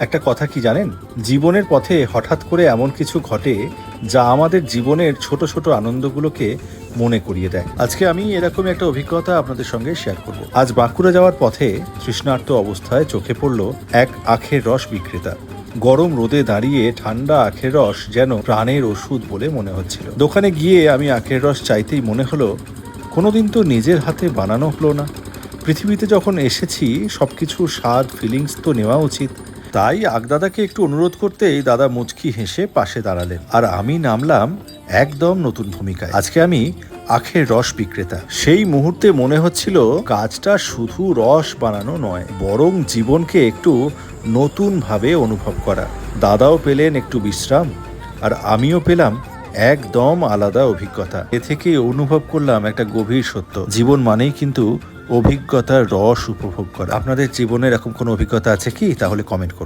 একটা কথা কি জানেন? জীবনের পথে হঠাৎ করে এমন কিছু ঘটে যা আমাদের জীবনের ছোট ছোট আনন্দগুলোকে মনে করিয়ে দেয়। আজকে আমি এরকম একটা অভিজ্ঞতা আপনাদের সঙ্গে শেয়ার করব। আজ বাঁকুড়া যাওয়ার পথে তৃষ্ণার্ত অবস্থায় চোখে পড়ল এক আখের রস বিক্রেতা। গরম রোদে দাঁড়িয়ে ঠান্ডা আখের রস যেন প্রাণের ওষুধ বলে মনে হচ্ছিল। দোকানে গিয়ে আমি আখের রস চাইতেই মনে হলো, কোনোদিন তো নিজের হাতে বানানো হলো না। পৃথিবীতে যখন এসেছি সবকিছু স্বাদ ফিলিংস তো নেওয়া উচিত। তাই আগদাদাকে একটু অনুরোধ করতেই দাদা মুচকি হেসে পাশে দাঁড়ালেন। আর আমি নামলাম একদম নতুন ভূমিকায়। আজকে আমি আখের রস বিক্রেতা। সেই মুহূর্তে মনে হচ্ছিল কাজটা শুধু রস বানানো নয়, বরং জীবনকে একটু নতুনভাবে অনুভব করা। দাদাও পেলেন একটু বিশ্রাম, আর আমিও পেলাম একদম আলাদা অভিজ্ঞতা। এ থেকে অনুভব করলাম একটা গভীর সত্য। জীবন মানেই কিন্তু অভিজ্ঞতার রস উপভোগ করা। আপনাদের জীবনে এরকম কোনো অভিজ্ঞতা আছে কি? তাহলে কমেন্ট করুন।